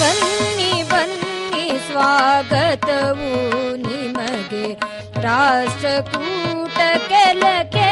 ಬನ್ನಿ ಬನ್ನಿ ಸ್ವಾಗತವು ನಿಮಗೆ. ರಾಷ್ಟ್ರಕೂಟ ಕೆಲಕೆ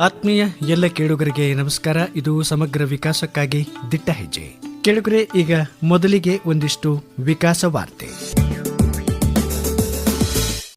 ಆತ್ಮೀಯ ಎಲ್ಲ ಕೇಳುಗರಿಗೆ ನಮಸ್ಕಾರ. ಇದು ಸಮಗ್ರ ವಿಕಾಸಕ್ಕಾಗಿ ದಿಟ್ಟ ಹೆಜ್ಜೆ. ಕೇಳುಗರೆ, ಈಗ ಮೊದಲಿಗೆ ಒಂದಿಷ್ಟು ವಿಕಾಸ ವಾರ್ತೆ.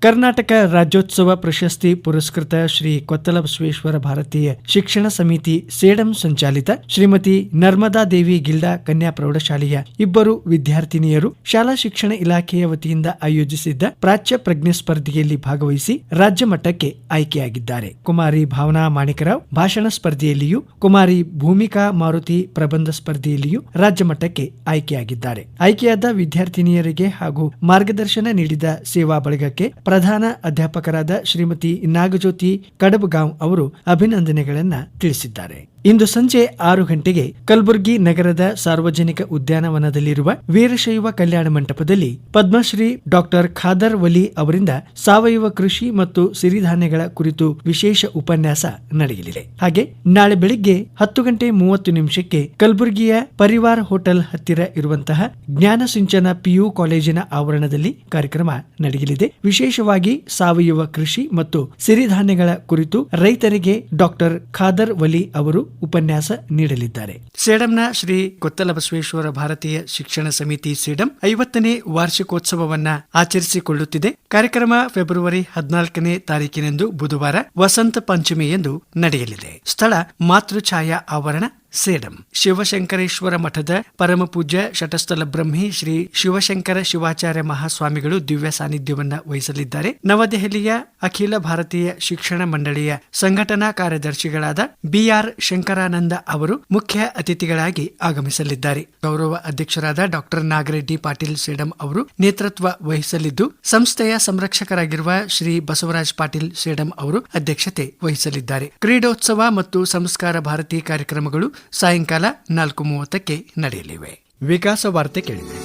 ಕರ್ನಾಟಕ ರಾಜ್ಯೋತ್ಸವ ಪ್ರಶಸ್ತಿ ಪುರಸ್ಕೃತ ಶ್ರೀ ಕೊತ್ತಲ ಬಸವೇಶ್ವರ ಭಾರತೀಯ ಶಿಕ್ಷಣ ಸಮಿತಿ ಸೇಡಂ ಸಂಚಾಲಿತ ಶ್ರೀಮತಿ ನರ್ಮದಾ ದೇವಿ ಗಿಲ್ಡಾ ಕನ್ಯಾ ಪ್ರೌಢಶಾಲೆಯ ಇಬ್ಬರು ವಿದ್ಯಾರ್ಥಿನಿಯರು ಶಾಲಾ ಶಿಕ್ಷಣ ಇಲಾಖೆಯ ವತಿಯಿಂದ ಆಯೋಜಿಸಿದ್ದ ಪ್ರಾಚ್ಯ ಪ್ರಜ್ಞೆ ಸ್ಪರ್ಧೆಯಲ್ಲಿ ಭಾಗವಹಿಸಿ ರಾಜ್ಯ ಮಟ್ಟಕ್ಕೆ ಆಯ್ಕೆಯಾಗಿದ್ದಾರೆ. ಕುಮಾರಿ ಭಾವನಾ ಮಾಣಿಕರಾವ್ ಭಾಷಣ ಸ್ಪರ್ಧೆಯಲ್ಲಿಯೂ, ಕುಮಾರಿ ಭೂಮಿಕಾ ಮಾರುತಿ ಪ್ರಬಂಧ ಸ್ಪರ್ಧೆಯಲ್ಲಿಯೂ ರಾಜ್ಯ ಮಟ್ಟಕ್ಕೆ ಆಯ್ಕೆಯಾಗಿದ್ದಾರೆ. ಆಯ್ಕೆಯಾದ ವಿದ್ಯಾರ್ಥಿನಿಯರಿಗೆ ಹಾಗೂ ಮಾರ್ಗದರ್ಶನ ನೀಡಿದ ಸೇವಾ ಬಳಗಕ್ಕೆ ಪ್ರಧಾನ ಅಧ್ಯಾಪಕರಾದ ಶ್ರೀಮತಿ ನಾಗಜ್ಯೋತಿ ಕಡಬಗಾಂವ್ ಅವರು ಅಭಿನಂದನೆಗಳನ್ನ ತಿಳಿಸಿದ್ದಾರೆ. ಇಂದು ಸಂಜೆ ಆರು ಗಂಟೆಗೆ ಕಲಬುರಗಿ ನಗರದ ಸಾರ್ವಜನಿಕ ಉದ್ಯಾನವನದಲ್ಲಿರುವ ವೀರಶೈವ ಕಲ್ಯಾಣ ಮಂಟಪದಲ್ಲಿ ಪದ್ಮಶ್ರೀ ಡಾಕ್ಟರ್ ಖಾದರ್ ವಲಿ ಅವರಿಂದ ಸಾವಯವ ಕೃಷಿ ಮತ್ತು ಸಿರಿಧಾನ್ಯಗಳ ಕುರಿತು ವಿಶೇಷ ಉಪನ್ಯಾಸ ನಡೆಯಲಿದೆ. ಹಾಗೆ ನಾಳೆ ಬೆಳಿಗ್ಗೆ ಹತ್ತು ಗಂಟೆ ಮೂವತ್ತು ನಿಮಿಷಕ್ಕೆ ಕಲಬುರಗಿಯ ಪರಿವಾರ ಹೋಟೆಲ್ ಹತ್ತಿರ ಇರುವಂತಹ ಜ್ಞಾನ ಸಿಂಚನ ಪಿಯು ಕಾಲೇಜಿನ ಆವರಣದಲ್ಲಿ ಕಾರ್ಯಕ್ರಮ ನಡೆಯಲಿದೆ. ವಿಶೇಷವಾಗಿ ಸಾವಯವ ಕೃಷಿ ಮತ್ತು ಸಿರಿಧಾನ್ಯಗಳ ಕುರಿತು ರೈತರಿಗೆ ಡಾಕ್ಟರ್ ಖಾದರ್ ವಲಿ ಅವರು ಉಪನ್ಯಾಸ ನೀಡಲಿದ್ದಾರೆ. ಸೇಡಂನ ಶ್ರೀ ಕೊತ್ತಲ ಬಸವೇಶ್ವರ ಭಾರತೀಯ ಶಿಕ್ಷಣ ಸಮಿತಿ ಸೇಡಂ ಐವತ್ತನೇ ವಾರ್ಷಿಕೋತ್ಸವವನ್ನ ಆಚರಿಸಿಕೊಳ್ಳುತ್ತಿದೆ. ಕಾರ್ಯಕ್ರಮ ಫೆಬ್ರವರಿ ಹದಿನಾಲ್ಕನೇ ತಾರೀಕಿನಂದು ಬುಧವಾರ ವಸಂತ ಪಂಚಮಿ ಎಂದು ನಡೆಯಲಿದೆ. ಸ್ಥಳ ಮಾತೃಛಾಯಾ ಆವರಣ, ಸೇಡಂ. ಶಿವಶಂಕರೇಶ್ವರ ಮಠದ ಪರಮ ಪೂಜ್ಯ ಶಟಸ್ಥಲ ಬ್ರಹ್ಮಿ ಶ್ರೀ ಶಿವಶಂಕರ ಶಿವಾಚಾರ್ಯ ಮಹಾಸ್ವಾಮಿಗಳು ದಿವ್ಯ ಸಾನ್ನಿಧ್ಯವನ್ನ ವಹಿಸಲಿದ್ದಾರೆ. ನವದೆಹಲಿಯ ಅಖಿಲ ಭಾರತೀಯ ಶಿಕ್ಷಣ ಮಂಡಳಿಯ ಸಂಘಟನಾ ಕಾರ್ಯದರ್ಶಿಗಳಾದ ಬಿಆರ್ ಶಂಕರಾನಂದ ಅವರು ಮುಖ್ಯ ಅತಿಥಿಗಳಾಗಿ ಆಗಮಿಸಲಿದ್ದಾರೆ. ಗೌರವ ಅಧ್ಯಕ್ಷರಾದ ಡಾಕ್ಟರ್ ನಾಗರೆಡ್ಡಿ ಪಾಟೀಲ್ ಸೇಡಂ ಅವರು ನೇತೃತ್ವ ವಹಿಸಲಿದ್ದು, ಸಂಸ್ಥೆಯ ಸಂರಕ್ಷಕರಾಗಿರುವ ಶ್ರೀ ಬಸವರಾಜ್ ಪಾಟೀಲ್ ಸೇಡಂ ಅವರು ಅಧ್ಯಕ್ಷತೆ ವಹಿಸಲಿದ್ದಾರೆ. ಕ್ರೀಡೋತ್ಸವ ಮತ್ತು ಸಂಸ್ಕಾರ ಭಾರತಿ ಕಾರ್ಯಕ್ರಮಗಳು ಸಾಯಂಕಾಲ ನಾಲ್ಕು ಮೂವತ್ತಕ್ಕೆ ನಡೆಯಲಿವೆ. ವಿಕಾಸ ವಾರ್ತೆ ಕೇಳಿದೆ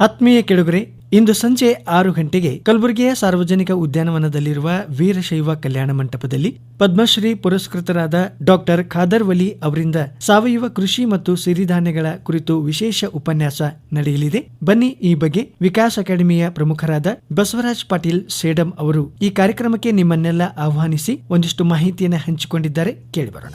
ಆತ್ಮೀಯ ಕೆಳುಗರೆ ಇಂದು ಸಂಜೆ ಆರು ಗಂಟೆಗೆ ಕಲಬುರಗಿಯ ಸಾರ್ವಜನಿಕ ಉದ್ಯಾನವನದಲ್ಲಿರುವ ವೀರಶೈವ ಕಲ್ಯಾಣ ಮಂಟಪದಲ್ಲಿ ಪದ್ಮಶ್ರೀ ಪುರಸ್ಕೃತರಾದ ಡಾಕ್ಟರ್ ಖಾದರ್ ವಲಿ ಅವರಿಂದ ಸಾವಯವ ಕೃಷಿ ಮತ್ತು ಸಿರಿಧಾನ್ಯಗಳ ಕುರಿತು ವಿಶೇಷ ಉಪನ್ಯಾಸ ನಡೆಯಲಿದೆ. ಬನ್ನಿ ಈ ಬಗ್ಗೆ ವಿಕಾಸ್ ಅಕಾಡೆಮಿಯ ಪ್ರಮುಖರಾದ ಬಸವರಾಜ್ ಪಾಟೀಲ್ ಸೇಡಂ ಅವರು ಈ ಕಾರ್ಯಕ್ರಮಕ್ಕೆ ನಿಮ್ಮನ್ನೆಲ್ಲ ಆಹ್ವಾನಿಸಿ ಒಂದಿಷ್ಟು ಮಾಹಿತಿಯನ್ನು ಹಂಚಿಕೊಂಡಿದ್ದಾರೆ. ಕೇಳಿಬರೋಣ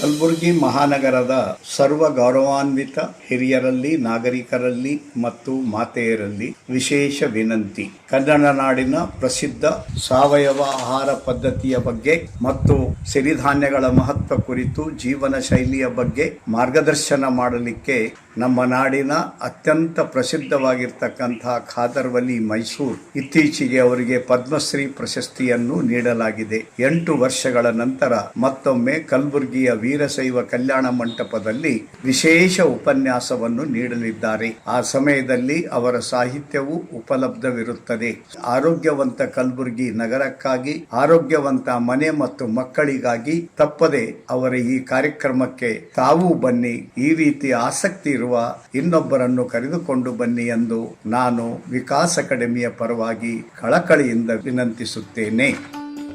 ಕಲಬುರಗಿ ಮಹಾನಗರದ ಸರ್ವ ಗೌರವಾನ್ವಿತ ಹಿರಿಯರಲ್ಲಿ, ನಾಗರಿಕರಲ್ಲಿ ಮತ್ತು ಮಾತೆಯರಲ್ಲಿ ವಿಶೇಷ ವಿನಂತಿ. ಕನ್ನಡ ನಾಡಿನ ಪ್ರಸಿದ್ಧ ಸಾವಯವ ಆಹಾರ ಪದ್ಧತಿಯ ಬಗ್ಗೆ ಮತ್ತು ಸಿರಿಧಾನ್ಯಗಳ ಮಹತ್ವ ಕುರಿತು ಜೀವನ ಶೈಲಿಯ ಬಗ್ಗೆ ಮಾರ್ಗದರ್ಶನ ಮಾಡಲಿಕ್ಕೆ ನಮ್ಮ ನಾಡಿನ ಅತ್ಯಂತ ಪ್ರಸಿದ್ಧವಾಗಿರ್ತಕ್ಕಂತಹ ಖಾದರ್ವಲಿ ಮೈಸೂರು ಇತ್ತೀಚೆಗೆ ಅವರಿಗೆ ಪದ್ಮಶ್ರೀ ಪ್ರಶಸ್ತಿಯನ್ನು ನೀಡಲಾಗಿದೆ. ಎಂಟು ವರ್ಷಗಳ ನಂತರ ಮತ್ತೊಮ್ಮೆ ಕಲಬುರಗಿಯ ವೀರಶೈವ ಕಲ್ಯಾಣ ಮಂಟಪದಲ್ಲಿ ವಿಶೇಷ ಉಪನ್ಯಾಸವನ್ನು ನೀಡಲಿದ್ದಾರೆ. ಆ ಸಮಯದಲ್ಲಿ ಅವರ ಸಾಹಿತ್ಯವು ಉಪಲಬ್ಧವಿರುತ್ತದೆ. ಆರೋಗ್ಯವಂತ ಕಲಬುರಗಿ ನಗರಕ್ಕಾಗಿ, ಆರೋಗ್ಯವಂತ ಮನೆ ಮತ್ತು ಮಕ್ಕಳಿಗಾಗಿ ತಪ್ಪದೆ ಅವರ ಈ ಕಾರ್ಯಕ್ರಮಕ್ಕೆ ತಾವೂ ಬನ್ನಿ. ಈ ರೀತಿ ಆಸಕ್ತಿ ಇರುವ ಇನ್ನೊಬ್ಬರನ್ನು ಕರೆದುಕೊಂಡು ಬನ್ನಿ ಎಂದು ನಾನು ವಿಕಾಸ್ ಅಕಾಡೆಮಿಯ ಪರವಾಗಿ ಕಳಕಳಿಯಿಂದ ವಿನಂತಿಸುತ್ತೇನೆ.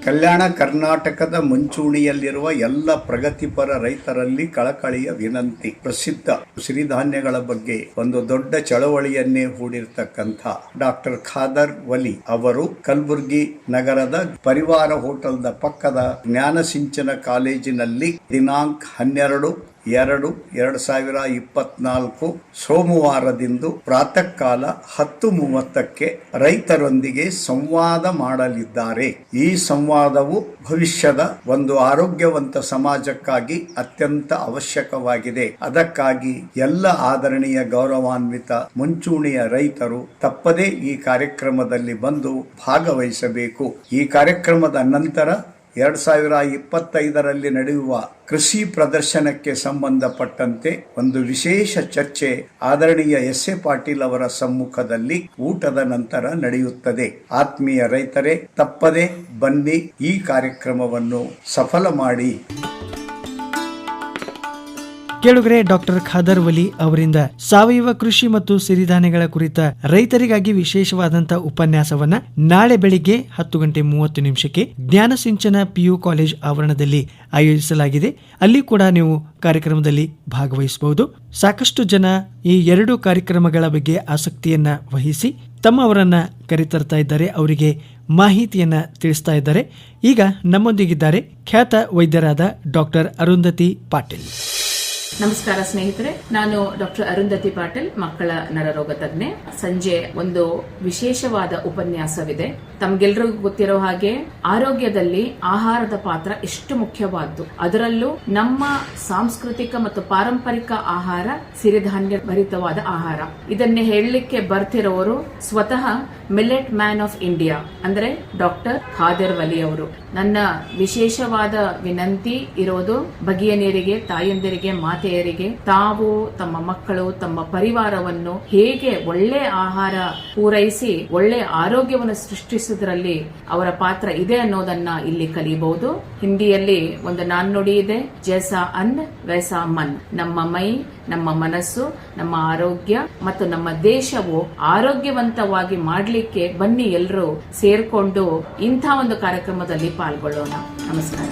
ಕಲ್ಯಾಣ ಕರ್ನಾಟಕದ ಮುಂಚೂಣಿಯಲ್ಲಿರುವ ಎಲ್ಲ ಪ್ರಗತಿಪರ ರೈತರಲ್ಲಿ ಕಳಕಳಿಯ ವಿನಂತಿ. ಪ್ರಸಿದ್ಧ ಸಿರಿಧಾನ್ಯಗಳ ಬಗ್ಗೆ ಒಂದು ದೊಡ್ಡ ಚಳವಳಿಯನ್ನೇ ಹೂಡಿರ್ತಕ್ಕಂಥ ಡಾಕ್ಟರ್ ಖಾದರ್ ವಲಿ ಅವರು ಕಲಬುರ್ಗಿ ನಗರದ ಪರಿವಾರ ಹೋಟೆಲ್ದ ಪಕ್ಕದ ಜ್ಞಾನ ಸಿಂಚನ ಕಾಲೇಜಿನಲ್ಲಿ ದಿನಾಂಕ ಹನ್ನೆರಡು ಎರಡು ಎರಡು ಸಾವಿರ ಇಪ್ಪತ್ನಾಲ್ಕು ಸೋಮವಾರದಿಂದ ಪ್ರಾತಃ ಕಾಲ ಹತ್ತು ಮೂವತ್ತಕ್ಕೆ ರೈತರೊಂದಿಗೆ ಸಂವಾದ ಮಾಡಲಿದ್ದಾರೆ. ಈ ಸಂವಾದವು ಭವಿಷ್ಯದ ಒಂದು ಆರೋಗ್ಯವಂತ ಸಮಾಜಕ್ಕಾಗಿ ಅತ್ಯಂತ ಅವಶ್ಯಕವಾಗಿದೆ. ಅದಕ್ಕಾಗಿ ಎಲ್ಲ ಆದರಣೀಯ ಗೌರವಾನ್ವಿತ ಮುಂಚೂಣಿಯ ರೈತರು ತಪ್ಪದೇ ಈ ಕಾರ್ಯಕ್ರಮದಲ್ಲಿ ಬಂದು ಭಾಗವಹಿಸಬೇಕು. ಈ ಕಾರ್ಯಕ್ರಮದ ನಂತರ ಎರಡ್ ಸಾವಿರ ಇಪ್ಪತ್ತೈದರಲ್ಲಿ ನಡೆಯುವ ಕೃಷಿ ಪ್ರದರ್ಶನಕ್ಕೆ ಸಂಬಂಧಪಟ್ಟಂತೆ ಒಂದು ವಿಶೇಷ ಚರ್ಚೆ ಆದರಣೀಯ ಎಸ್ ಎ ಪಾಟೀಲ್ ಅವರ ಸಮ್ಮುಖದಲ್ಲಿ ಊಟದ ನಂತರ ನಡೆಯುತ್ತದೆ. ಆತ್ಮೀಯ ರೈತರೇ, ತಪ್ಪದೆ ಬನ್ನಿ ಈ ಕಾರ್ಯಕ್ರಮವನ್ನು ಸಫಲ ಮಾಡಿ. ಕೇಳುಗರೆ, ಡಾಕ್ಟರ್ ಖಾದರ್ ವಲಿ ಅವರಿಂದ ಸಾವಯವ ಕೃಷಿ ಮತ್ತು ಸಿರಿಧಾನ್ಯಗಳ ಕುರಿತ ರೈತರಿಗಾಗಿ ವಿಶೇಷವಾದಂತಹ ಉಪನ್ಯಾಸವನ್ನ ನಾಳೆ ಬೆಳಿಗ್ಗೆ ಹತ್ತು ಗಂಟೆ ಮೂವತ್ತು ನಿಮಿಷಕ್ಕೆ ಜ್ಞಾನ ಸಿಂಚನ ಪಿಯು ಕಾಲೇಜ್ ಆವರಣದಲ್ಲಿ ಆಯೋಜಿಸಲಾಗಿದೆ. ಅಲ್ಲಿ ಕೂಡ ನೀವು ಕಾರ್ಯಕ್ರಮದಲ್ಲಿ ಭಾಗವಹಿಸಬಹುದು. ಸಾಕಷ್ಟು ಜನ ಈ ಎರಡು ಕಾರ್ಯಕ್ರಮಗಳ ಬಗ್ಗೆ ಆಸಕ್ತಿಯನ್ನ ವಹಿಸಿ ತಮ್ಮವರನ್ನ ಕರೆತರ್ತಾ ಇದ್ದಾರೆ, ಅವರಿಗೆ ಮಾಹಿತಿಯನ್ನ ತಿಳಿಸ್ತಾ ಇದ್ದಾರೆ. ಈಗ ನಮ್ಮೊಂದಿಗಿದ್ದಾರೆ ಖ್ಯಾತ ವೈದ್ಯರಾದ ಡಾಕ್ಟರ್ ಅರುಂಧತಿ ಪಾಟೀಲ್. ನಮಸ್ಕಾರ ಸ್ನೇಹಿತರೆ, ನಾನು ಡಾಕ್ಟರ್ ಅರುಂಧತಿ ಪಾಟೀಲ್, ಮಕ್ಕಳ ನರರೋಗ ತಜ್ಞೆ. ಸಂಜೆ ಒಂದು ವಿಶೇಷವಾದ ಉಪನ್ಯಾಸವಿದೆ. ತಮ್ಗೆಲ್ರಿಗೂ ಗೊತ್ತಿರೋ ಹಾಗೆ, ಆರೋಗ್ಯದಲ್ಲಿ ಆಹಾರದ ಪಾತ್ರ ಎಷ್ಟು ಮುಖ್ಯವಾದ್ದು? ಅದರಲ್ಲೂ ನಮ್ಮ ಸಾಂಸ್ಕೃತಿಕ ಮತ್ತು ಪಾರಂಪರಿಕ ಆಹಾರ, ಸಿರಿಧಾನ್ಯ ಭರಿತವಾದ ಆಹಾರ. ಇದನ್ನೇ ಹೇಳಲಿಕ್ಕೆ ಬರ್ತಿರೋರು ಸ್ವತಃ ಮಿಲೆಟ್ ಮ್ಯಾನ್ ಆಫ್ ಇಂಡಿಯಾ ಅಂದ್ರೆ ಡಾಕ್ಟರ್ ಖಾದರ್ ವಲಿ ಅವರು. ನನ್ನ ವಿಶೇಷವಾದ ವಿನಂತಿ ಇರೋದು ಭಗಿಯನಿಯರಿಗೆ, ತಾಯಂದಿರಿಗೆ, ಮಾತೆಯರಿಗೆ, ತಾವು ತಮ್ಮ ಮಕ್ಕಳು, ತಮ್ಮ ಪರಿವಾರವನ್ನು ಹೇಗೆ ಒಳ್ಳೆ ಆಹಾರ ಪೂರೈಸಿ, ಒಳ್ಳೆ ಆರೋಗ್ಯವನ್ನು ಸೃಷ್ಟಿಸುವುದರಲ್ಲಿ ಅವರ ಪಾತ್ರ ಇದೆ ಅನ್ನೋದನ್ನ ಇಲ್ಲಿ ಕಲಿಯಬಹುದು. ಹಿಂದಿಯಲ್ಲಿ ಒಂದು ನಾಣ್ಣುಡಿ ಇದೆ, ಜೆಸಾ ಅನ್ ವೆಸಾ ಮನ್. ನಮ್ಮ ಮೈ ನಮ್ಮ ಮನಸ್ಸು, ನಮ್ಮ ಆರೋಗ್ಯ ಮತ್ತು ನಮ್ಮ ದೇಶವು ಆರೋಗ್ಯವಂತವಾಗಿ ಮಾಡಲಿಕ್ಕೆ ಬನ್ನಿ ಎಲ್ಲರೂ ಸೇರ್ಕೊಂಡು ಇಂಥ ಒಂದು ಕಾರ್ಯಕ್ರಮದಲ್ಲಿ ಪಾಲ್ಗೊಳ್ಳೋಣ. ನಮಸ್ಕಾರ.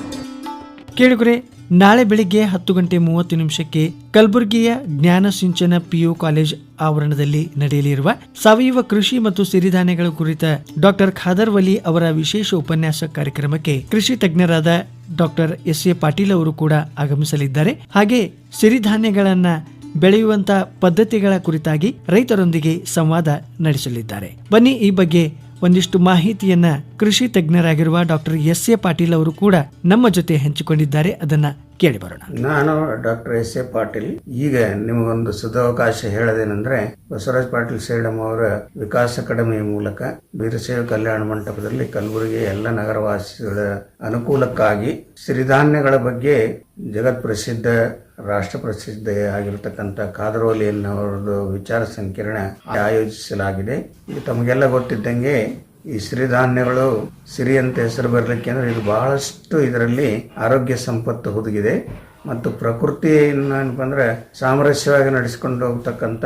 ನಾಳೆ ಬೆಳಿಗ್ಗೆ ಹತ್ತು ಗಂಟೆ ಮೂವತ್ತು ನಿಮಿಷಕ್ಕೆ ಕಲಬುರಗಿಯ ಜ್ಞಾನ ಸಿಂಚನ ಪಿಯು ಕಾಲೇಜ್ ಆವರಣದಲ್ಲಿ ನಡೆಯಲಿರುವ ಸಾವಯವ ಕೃಷಿ ಮತ್ತು ಸಿರಿಧಾನ್ಯಗಳ ಕುರಿತ ಡಾಕ್ಟರ್ ಖಾದರ್ ವಲಿ ಅವರ ವಿಶೇಷ ಉಪನ್ಯಾಸ ಕಾರ್ಯಕ್ರಮಕ್ಕೆ ಕೃಷಿ ತಜ್ಞರಾದ ಡಾಕ್ಟರ್ ಎಸ್ ಎ ಪಾಟೀಲ್ ಅವರು ಕೂಡ ಆಗಮಿಸಲಿದ್ದಾರೆ. ಹಾಗೆ ಸಿರಿಧಾನ್ಯಗಳನ್ನ ಬೆಳೆಯುವಂತ ಪದ್ಧತಿಗಳ ಕುರಿತಾಗಿ ರೈತರೊಂದಿಗೆ ಸಂವಾದ ನಡೆಸಲಿದ್ದಾರೆ. ಬನ್ನಿ ಈ ಬಗ್ಗೆ ಒಂದಿಷ್ಟು ಮಾಹಿತಿಯನ್ನ ಕೃಷಿ ತಜ್ಞರಾಗಿರುವ ಡಾಕ್ಟರ್ ಎಸ್ ಎ ಪಾಟೀಲ್ ಅವರು ಕೂಡ ನಮ್ಮ ಜೊತೆ ಹಂಚಿಕೊಂಡಿದ್ದಾರೆ. ಅದನ್ನ ಕೇಳಿ ಬರೋಣ. ನಾನು ಡಾಕ್ಟರ್ ಎಸ್ ಎ ಪಾಟೀಲ್. ಈಗ ನಿಮಗೊಂದು ಸದಾವಕಾಶ ಹೇಳೋದೇನೆಂದ್ರೆ, ಬಸವರಾಜ್ ಪಾಟೀಲ್ ಸೇಡಮ್ ಅವರ ವಿಕಾಸ ಅಕಾಡೆಮಿ ಮೂಲಕ ವೀರಶೈವ ಕಲ್ಯಾಣ ಮಂಟಪದಲ್ಲಿ ಕಲಬುರಗಿ ಎಲ್ಲ ನಗರವಾಸಿಗಳ ಅನುಕೂಲಕ್ಕಾಗಿ ಸಿರಿಧಾನ್ಯಗಳ ಬಗ್ಗೆ ಜಗತ್ ಪ್ರಸಿದ್ಧ, ರಾಷ್ಟ್ರ ಪ್ರಸಿದ್ಧ ಆಗಿರತಕ್ಕಂಥ ಕಾದರೋಲಿಯನ್ನವರದು ವಿಚಾರ ಸಂಕಿರಣ ಆಯೋಜಿಸಲಾಗಿದೆ. ಇದು ತಮಗೆಲ್ಲ ಗೊತ್ತಿದ್ದಂಗೆ ಈ ಸಿರಿಧಾನ್ಯಗಳು ಸಿರಿ ಅಂತ ಹೆಸರು ಬರಲಿಕ್ಕೆ ಅಂದ್ರೆ ಇದು ಬಹಳಷ್ಟು ಇದರಲ್ಲಿ ಆರೋಗ್ಯ ಸಂಪತ್ತು ಹುದುಗಿದೆ. ಮತ್ತು ಪ್ರಕೃತಿ ಏನಪ್ಪ ಅಂದ್ರೆ ಸಾಮರಸ್ಯವಾಗಿ ನಡೆಸಿಕೊಂಡು ಹೋಗ್ತಕ್ಕಂಥ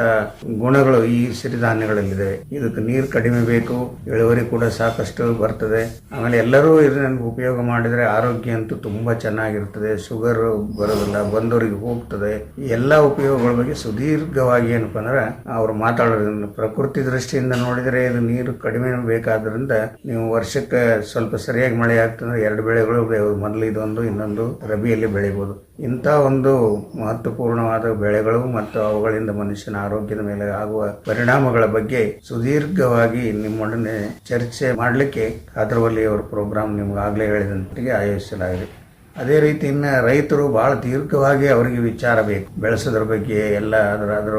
ಗುಣಗಳು ಈ ಸಿರಿಧಾನ್ಯಗಳಲ್ಲಿದೆ. ಇದಕ್ಕೆ ನೀರು ಕಡಿಮೆ ಬೇಕು, ಇಳುವರಿ ಕೂಡ ಸಾಕಷ್ಟು ಬರ್ತದೆ. ಆಮೇಲೆ ಎಲ್ಲರೂ ಇದನ್ನ ಉಪಯೋಗ ಮಾಡಿದ್ರೆ ಆರೋಗ್ಯ ಅಂತೂ ತುಂಬಾ ಚೆನ್ನಾಗಿರ್ತದೆ. ಶುಗರ್ ಬರೋದಿಲ್ಲ, ಬಂದವರಿಗೆ ಹೋಗ್ತದೆ. ಈ ಎಲ್ಲ ಉಪಯೋಗಗಳ ಬಗ್ಗೆ ಸುದೀರ್ಘವಾಗಿ ಏನಪ್ಪ ಅಂದ್ರೆ ಅವರು ಮಾತಾಡೋದ್ರಿಂದ, ಪ್ರಕೃತಿ ದೃಷ್ಟಿಯಿಂದ ನೋಡಿದ್ರೆ ಇದು ನೀರು ಕಡಿಮೆ ಬೇಕಾದ್ರಿಂದ ನೀವು ವರ್ಷಕ್ಕೆ ಸ್ವಲ್ಪ ಸರಿಯಾಗಿ ಮಳೆ ಆಗ್ತಂದ್ರೆ ಎರಡು ಬೆಳೆಗಳು ಮೊದಲು ಇದೊಂದು, ಇನ್ನೊಂದು ರಬಿಯಲ್ಲಿ ಬೆಳಿಬೋದು. ಇಂಥ ಒಂದು ಮಹತ್ವಪೂರ್ಣವಾದ ಬೆಳೆಗಳು ಮತ್ತು ಅವುಗಳಿಂದ ಮನುಷ್ಯನ ಆರೋಗ್ಯದ ಮೇಲೆ ಆಗುವ ಪರಿಣಾಮಗಳ ಬಗ್ಗೆ ಸುದೀರ್ಘವಾಗಿ ನಿಮ್ಮೊಡನೆ ಚರ್ಚೆ ಮಾಡಲಿಕ್ಕೆ ಖಾದ್ರವಲ್ಲಿ ಅವರ ಪ್ರೋಗ್ರಾಮ್ ನಿಮ್ಗೆ ಆಗಲೇ ಹೇಳಿದಂತೆ ಆಯೋಜಿಸಲಾಗಿದೆ. ಅದೇ ರೀತಿ ಇನ್ನು ರೈತರು ಬಹಳ ದೀರ್ಘವಾಗಿ ಅವರಿಗೆ ವಿಚಾರ ಬೇಕು. ಬೆಳೆಸೋದ್ರ ಬಗ್ಗೆ ಎಲ್ಲ ಅದರ ಅದರ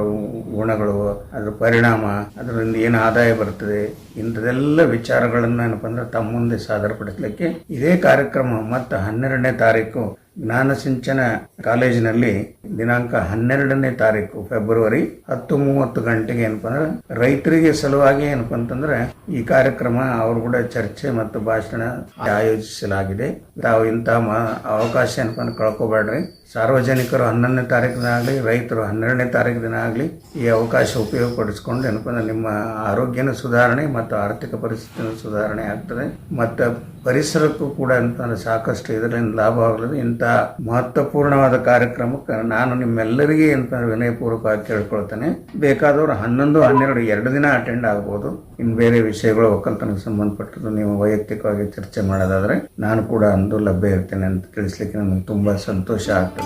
ಗುಣಗಳು, ಅದರ ಪರಿಣಾಮ, ಅದರಿಂದ ಏನು ಆದಾಯ ಬರ್ತದೆ, ಇಂಥದೆಲ್ಲ ವಿಚಾರಗಳನ್ನು ಏನಪ್ಪ ಅಂದ್ರೆ ತಮ್ಮ ಮುಂದೆ ಸಾದರಪಡಿಸಲಿಕ್ಕೆ ಇದೇ ಕಾರ್ಯಕ್ರಮ ಮತ್ತು ಹನ್ನೆರಡನೇ ತಾರೀಕು ಜ್ಞಾನ ಸಿಂಚನ ಕಾಲೇಜಿನಲ್ಲಿ ದಿನಾಂಕ ಹನ್ನೆರಡನೇ ತಾರೀಕು ಫೆಬ್ರವರಿ ಹತ್ತು ಮೂವತ್ತು ಗಂಟೆಗೆ ಏನಪ್ಪ ಅಂದ್ರೆ ರೈತರಿಗೆ ಸಲುವಾಗಿ ಏನಪ್ಪ ಅಂತಂದ್ರೆ ಈ ಕಾರ್ಯಕ್ರಮ ಅವರು ಕೂಡ ಚರ್ಚೆ ಮತ್ತು ಭಾಷಣ ಆಯೋಜಿಸಲಾಗಿದೆ. ತಾವು ಇಂತಹ ಅವಕಾಶ ಏನಪ್ಪ ಅಂದ್ರೆ ಸಾರ್ವಜನಿಕರು ಹನ್ನೊಂದನೇ ತಾರೀಕು ದಿನ ಆಗಲಿ, ರೈತರು ಹನ್ನೆರಡನೇ ತಾರೀಕು ದಿನ ಆಗಲಿ ಈ ಅವಕಾಶ ಉಪಯೋಗಪಡಿಸ್ಕೊಂಡು ಏನಪ್ಪ ನಿಮ್ಮ ಆರೋಗ್ಯನ ಸುಧಾರಣೆ ಮತ್ತು ಆರ್ಥಿಕ ಪರಿಸ್ಥಿತಿನ ಸುಧಾರಣೆ ಆಗ್ತದೆ. ಮತ್ತು ಪರಿಸರಕ್ಕೂ ಕೂಡ ಅಂತಂದ್ರೆ ಸಾಕಷ್ಟು ಇದರಿಂದ ಲಾಭ ಆಗಲಿದೆ ಇಂಥ ಮಹತ್ವಪೂರ್ಣವಾದ ಕಾರ್ಯಕ್ರಮಕ್ಕೆ ನಾನು ನಿಮ್ಮೆಲ್ಲರಿಗೆ ಅಂತಂದ್ರೆ ವಿನಯಪೂರ್ವಕವಾಗಿ ಕೇಳ್ಕೊಳ್ತೇನೆ. ಬೇಕಾದವರು ಹನ್ನೊಂದು, ಹನ್ನೆರಡು, ಎರಡು ದಿನ ಅಟೆಂಡ್ ಆಗ್ಬೋದು. ಇನ್ನು ಬೇರೆ ವಿಷಯಗಳು ಒಕ್ಕಲ್ತನಕ್ಕೆ ಸಂಬಂಧಪಟ್ಟದ್ದು ನೀವು ವೈಯಕ್ತಿಕವಾಗಿ ಚರ್ಚೆ ಮಾಡೋದಾದರೆ ನಾನು ಕೂಡ ಅಂದು ಲಭ್ಯ ಇರ್ತೇನೆ ಅಂತ ತಿಳಿಸ್ಲಿಕ್ಕೆ ನನಗೆ ತುಂಬಾ ಸಂತೋಷ ಆಗ್ತದೆ.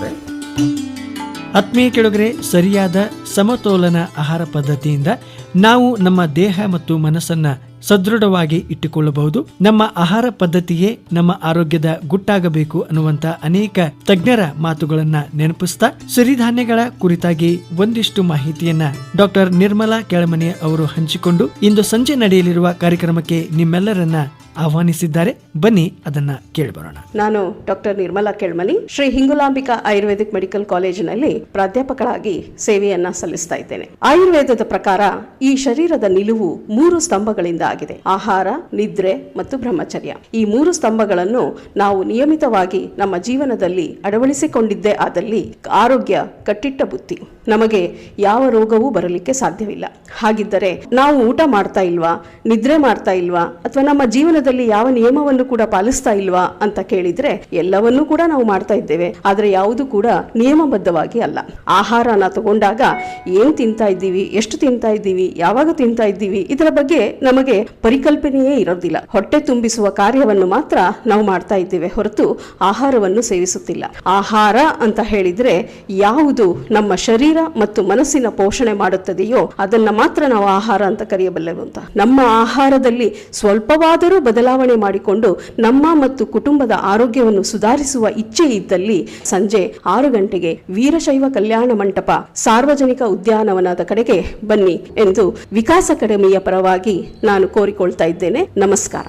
ಆತ್ಮೀಯ ಕೆಳಗರೆ, ಸರಿಯಾದ ಸಮತೋಲನ ಆಹಾರ ಪದ್ಧತಿಯಿಂದ ನಾವು ನಮ್ಮ ದೇಹ ಮತ್ತು ಮನಸ್ಸನ್ನ ಸದೃಢವಾಗಿ ಇಟ್ಟುಕೊಳ್ಳಬಹುದು. ನಮ್ಮ ಆಹಾರ ಪದ್ಧತಿಯೇ ನಮ್ಮ ಆರೋಗ್ಯದ ಗುಟ್ಟಾಗಬೇಕು ಅನ್ನುವಂತ ಅನೇಕ ತಜ್ಞರ ಮಾತುಗಳನ್ನ ನೆನಪಿಸ್ತಾ, ಸಿರಿಧಾನ್ಯಗಳ ಕುರಿತಾಗಿ ಒಂದಿಷ್ಟು ಮಾಹಿತಿಯನ್ನ ಡಾಕ್ಟರ್ ನಿರ್ಮಲಾ ಕೆಳಮನೆ ಅವರು ಹಂಚಿಕೊಂಡು ಇಂದು ಸಂಜೆ ನಡೆಯಲಿರುವ ಕಾರ್ಯಕ್ರಮಕ್ಕೆ ನಿಮ್ಮೆಲ್ಲರನ್ನ ಆಹ್ವಾನಿಸಿದ್ದಾರೆ. ಬನ್ನಿ, ಅದನ್ನ ಕೇಳಿಬರೋಣ ನಾನು doctor Nirmala Kelmali, Shri Hingulambika ayurvedic medical ಕಾಲೇಜಿನಲ್ಲಿ ಪ್ರಾಧ್ಯಾಪಕರಾಗಿ ಸೇವೆಯನ್ನ ಸಲ್ಲಿಸ್ತಾ ಇದ್ದೇನೆ. ಆಯುರ್ವೇದದ ಪ್ರಕಾರ ಈ ಶರೀರದ ನಿಲುವು ಮೂರು ಸ್ತಂಭಗಳಿಂದ ಆಗಿದೆ. ಆಹಾರ, ನಿದ್ರೆ ಮತ್ತು ಬ್ರಹ್ಮಚರ್ಯ. ಈ ಮೂರು ಸ್ತಂಭಗಳನ್ನು ನಾವು ನಿಯಮಿತವಾಗಿ ನಮ್ಮ ಜೀವನದಲ್ಲಿ ಅಳವಡಿಸಿಕೊಂಡಿದ್ದೇ ಆದಲ್ಲಿ ಆರೋಗ್ಯ ಕಟ್ಟಿಟ್ಟ ಬುತ್ತಿ ನಮಗೆ ಯಾವ ರೋಗವೂ ಬರಲಿಕ್ಕೆ ಸಾಧ್ಯವಿಲ್ಲ. ಹಾಗಿದ್ದರೆ ನಾವು ಊಟ ಮಾಡ್ತಾ ಇಲ್ವಾ? ನಿದ್ರೆ ಮಾಡ್ತಾ ಇಲ್ವಾ? ಅಥವಾ ನಮ್ಮ ಜೀವನದಲ್ಲಿ ಯಾವ ನಿಯಮವನ್ನು ಕೂಡ ಪಾಲಿಸ್ತಾ ಇಲ್ವಾ? ಅಂತ ಕೇಳಿದ್ರೆ ಎಲ್ಲವನ್ನೂ ಕೂಡ ನಾವು ಮಾಡ್ತಾ ಇದ್ದೇವೆ. ಆದ್ರೆ ಯಾವುದು ಕೂಡ ನಿಯಮಬದ್ಧವಾಗಿ ಅಲ್ಲ. ಆಹಾರನ ತಗೊಂಡಾಗ ಏನ್ ತಿಂತಾ ಇದ್ದೀವಿ? ಎಷ್ಟು ತಿಂತಾ ಇದ್ದೀವಿ? ಯಾವಾಗ ತಿಂತಾ ಇದ್ದೀವಿ? ಇದರ ಬಗ್ಗೆ ನಮಗೆ ಪರಿಕಲ್ಪನೆಯೇ ಇರೋದಿಲ್ಲ. ಹೊಟ್ಟೆ ತುಂಬಿಸುವ ಕಾರ್ಯವನ್ನು ಮಾತ್ರ ನಾವು ಮಾಡ್ತಾ ಇದ್ದೇವೆ ಹೊರತು ಆಹಾರವನ್ನು ಸೇವಿಸುತ್ತಿಲ್ಲ. ಆಹಾರ ಅಂತ ಹೇಳಿದ್ರೆ ಯಾವುದು ನಮ್ಮ ಶರೀರ ಮತ್ತು ಮನಸ್ಸಿನ ಪೋಷಣೆ ಮಾಡುತ್ತದೆಯೋ ಅದನ್ನ ಮಾತ್ರ ನಾವು ಆಹಾರ ಅಂತ ಕರೆಯಬಲ್ಲೆವು ಅಂತ. ನಮ್ಮ ಆಹಾರದಲ್ಲಿ ಸ್ವಲ್ಪವಾದರೂ ಬದಲಾವಣೆ ಮಾಡಿಕೊಂಡು ನಮ್ಮ ಮತ್ತು ಕುಟುಂಬದ ಆರೋಗ್ಯವನ್ನು ಸುಧಾರಿಸುವ ಇಚ್ಛೆ ಇದ್ದಲ್ಲಿ ಸಂಜೆ ಆರು ಗಂಟೆಗೆ ವೀರಶೈವ ಕಲ್ಯಾಣ ಮಂಟಪ ಸಾರ್ವಜನಿಕ ಉದ್ಯಾನವನದ ಕಡೆಗೆ ಬನ್ನಿ ಎಂದು ವಿಕಾಸ ಅಕಾಡೆಮಿಯ ಪರವಾಗಿ ನಾನು ಕೋರಿಕೊಳ್ತಾ ಇದ್ದೇನೆ. ನಮಸ್ಕಾರ.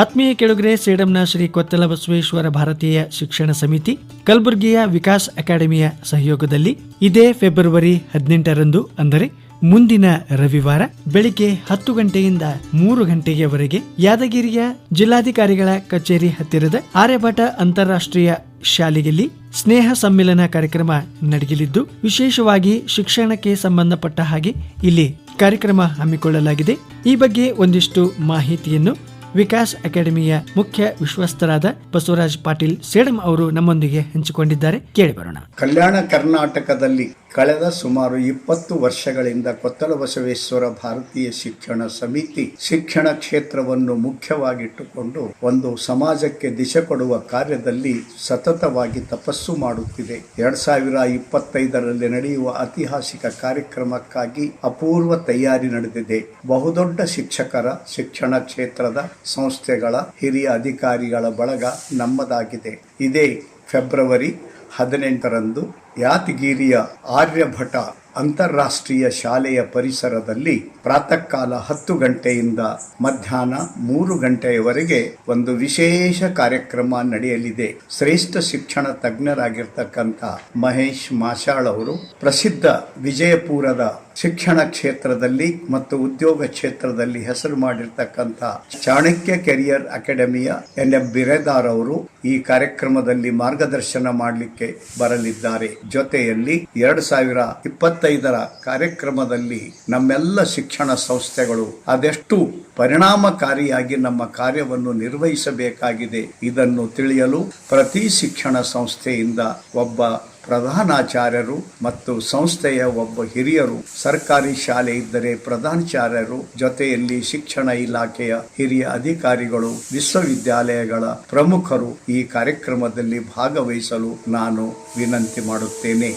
ಆತ್ಮೀಯ ಕೆಳಗರೆ, ಸೇಡಂನ ಶ್ರೀ ಕೊತ್ತಲ ಬಸವೇಶ್ವರ ಭಾರತೀಯ ಶಿಕ್ಷಣ ಸಮಿತಿ, ಕಲಬುರಗಿಯ ವಿಕಾಸ್ ಅಕಾಡೆಮಿಯ ಸಹಯೋಗದಲ್ಲಿ ಇದೇ ಫೆಬ್ರವರಿ ಹದಿನೆಂಟರಂದು, ಅಂದರೆ ಮುಂದಿನ ರವಿವಾರ, ಬೆಳಿಗ್ಗೆ ಹತ್ತು ಗಂಟೆಯಿಂದ ಮೂರು ಗಂಟೆಯವರೆಗೆ ಯಾದಗಿರಿಯ ಜಿಲ್ಲಾಧಿಕಾರಿಗಳ ಕಚೇರಿ ಹತ್ತಿರದ ಆರ್ಯಭಟ ಅಂತಾರಾಷ್ಟ್ರೀಯ ಶಾಲೆಯಲ್ಲಿ ಸ್ನೇಹ ಸಮ್ಮಿಲನ ಕಾರ್ಯಕ್ರಮ ನಡೆಯಲಿದ್ದು, ವಿಶೇಷವಾಗಿ ಶಿಕ್ಷಣಕ್ಕೆ ಸಂಬಂಧಪಟ್ಟ ಹಾಗೆ ಇಲ್ಲಿ ಕಾರ್ಯಕ್ರಮ ಹಮ್ಮಿಕೊಳ್ಳಲಾಗಿದೆ. ಈ ಬಗ್ಗೆ ಒಂದಿಷ್ಟು ಮಾಹಿತಿಯನ್ನು ವಿಕಾಸ್ ಅಕಾಡೆಮಿಯ ಮುಖ್ಯ ವಿಶ್ವಸ್ತರಾದ ಬಸವರಾಜ್ ಪಾಟೀಲ್ ಸೇಡಂ ಅವರು ನಮ್ಮೊಂದಿಗೆ ಹಂಚಿಕೊಂಡಿದ್ದಾರೆ. ಕೇಳಿ ಬರೋಣ. ಕಲ್ಯಾಣ ಕರ್ನಾಟಕದಲ್ಲಿ ಕಳೆದ ಸುಮಾರು ಇಪ್ಪತ್ತು ವರ್ಷಗಳಿಂದ ಕೊತ್ತಲ ಬಸವೇಶ್ವರ ಭಾರತೀಯ ಶಿಕ್ಷಣ ಸಮಿತಿ ಶಿಕ್ಷಣ ಕ್ಷೇತ್ರವನ್ನು ಮುಖ್ಯವಾಗಿಟ್ಟುಕೊಂಡು ಒಂದು ಸಮಾಜಕ್ಕೆ ದಿಶೆ ಕೊಡುವ ಕಾರ್ಯದಲ್ಲಿ ಸತತವಾಗಿ ತಪಸ್ಸು ಮಾಡುತ್ತಿದೆ. ಎರಡ್ ಸಾವಿರ ಇಪ್ಪತ್ತೈದರಲ್ಲಿ ನಡೆಯುವ ಐತಿಹಾಸಿಕ ಕಾರ್ಯಕ್ರಮಕ್ಕಾಗಿ ಅಪೂರ್ವ ತಯಾರಿ ನಡೆದಿದೆ. ಬಹುದೊಡ್ಡ ಶಿಕ್ಷಕರ ಶಿಕ್ಷಣ ಕ್ಷೇತ್ರದ ಸಂಸ್ಥೆಗಳ ಹಿರಿಯ ಅಧಿಕಾರಿಗಳ ಬಳಗ ನಮ್ಮದಾಗಿದೆ. ಇದೇ ಫೆಬ್ರವರಿ ಹದಿನೆಂಟರಂದು ಯಾತಗಿರಿಯ ಆರ್ಯಭಟ ಅಂತಾರಾಷ್ಟ್ರೀಯ ಶಾಲೆಯ ಪರಿಸರದಲ್ಲಿ ಪ್ರಾತಃ ಕಾಲ ಹತ್ತು ಗಂಟೆಯಿಂದ ಮಧ್ಯಾಹ್ನ ಮೂರು ಗಂಟೆಯವರೆಗೆ ಒಂದು ವಿಶೇಷ ಕಾರ್ಯಕ್ರಮ ನಡೆಯಲಿದೆ. ಶ್ರೇಷ್ಠ ಶಿಕ್ಷಣ ತಜ್ಞರಾಗಿರ್ತಕ್ಕಂಥ ಮಹೇಶ್ ಮಾಶಾಳ್ ಅವರು ಪ್ರಸಿದ್ಧ ವಿಜಯಪುರದ ಶಿಕ್ಷಣ ಕ್ಷೇತ್ರದಲ್ಲಿ ಮತ್ತು ಉದ್ಯೋಗ ಕ್ಷೇತ್ರದಲ್ಲಿ ಹೆಸರು ಮಾಡಿರ್ತಕ್ಕಂಥ ಚಾಣಕ್ಯ ಕೆರಿಯರ್ ಅಕಾಡೆಮಿಯ ಎನ್ ಎಂ ಬಿರೇದಾರ್ ಅವರು ಈ ಕಾರ್ಯಕ್ರಮದಲ್ಲಿ ಮಾರ್ಗದರ್ಶನ ಮಾಡಲಿಕ್ಕೆ ಬರಲಿದ್ದಾರೆ. ಜೊತೆಯಲ್ಲಿ ಎರಡು ಸಾವಿರ ಇಪ್ಪತ್ತೈದರ ಕಾರ್ಯಕ್ರಮದಲ್ಲಿ ನಮ್ಮೆಲ್ಲ ಶಿಕ್ಷಣ ಸಂಸ್ಥೆಗಳು ಅದೆಷ್ಟು ಪರಿಣಾಮಕಾರಿಯಾಗಿ ನಮ್ಮ ಕಾರ್ಯವನ್ನು ನಿರ್ವಹಿಸಬೇಕಾಗಿದೆ ಇದನ್ನು ತಿಳಿಯಲು ಪ್ರತಿ ಶಿಕ್ಷಣ ಸಂಸ್ಥೆಯಿಂದ ಒಬ್ಬ ಪ್ರಧಾನಾಚಾರ್ಯರು ಮತ್ತು ಸಂಸ್ಥೆಯ ಒಬ್ಬ ಹಿರಿಯರು, ಸರ್ಕಾರಿ ಶಾಲೆ ಇದ್ದರೆ ಪ್ರಧಾನಾಚಾರ್ಯರು ಜೊತೆಯಲ್ಲಿ ಶಿಕ್ಷಣ ಇಲಾಖೆಯ ಹಿರಿಯ ಅಧಿಕಾರಿಗಳು, ವಿಶ್ವವಿದ್ಯಾಲಯಗಳ ಪ್ರಮುಖರು ಈ ಕಾರ್ಯಕ್ರಮದಲ್ಲಿ ಭಾಗವಹಿಸಲು ನಾನು ವಿನಂತಿ ಮಾಡುತ್ತೇನೆ.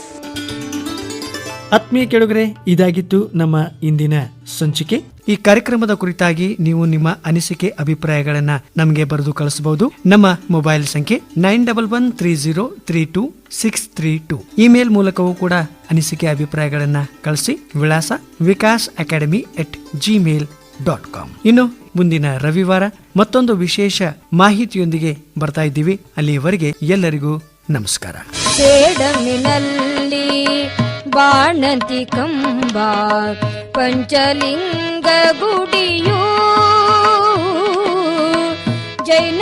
ಆತ್ಮೀಯ ಕೆಳಗರೆ, ಇದಾಗಿತ್ತು ನಮ್ಮ ಇಂದಿನ ಸಂಚಿಕೆ. ಈ ಕಾರ್ಯಕ್ರಮದ ಕುರಿತಾಗಿ ನೀವು ನಿಮ್ಮ ಅನಿಸಿಕೆ, ಅಭಿಪ್ರಾಯಗಳನ್ನು ನಮಗೆ ಬರೆದು ಕಳಿಸಬಹುದು. ನಮ್ಮ ಮೊಬೈಲ್ ಸಂಖ್ಯೆ nine double one three zero three two six three two. Email ಮೂಲಕವೂ ಕೂಡ ಅನಿಸಿಕೆ, ಅಭಿಪ್ರಾಯಗಳನ್ನು ಕಳಿಸಿ ವಿಳಾಸ Vikas academy at Gmail dot com. ಇನ್ನು ಮುಂದಿನ ರವಿವಾರ ಮತ್ತೊಂದು ವಿಶೇಷ ಮಾಹಿತಿಯೊಂದಿಗೆ ಬರ್ತಾ ಇದ್ದೀವಿ. ಅಲ್ಲಿಯವರೆಗೆ ಎಲ್ಲರಿಗೂ ನಮಸ್ಕಾರ. ಬಾಣಂತಿ ಕಂಬ, ಪಂಚಲಿಂಗ ुडि जैन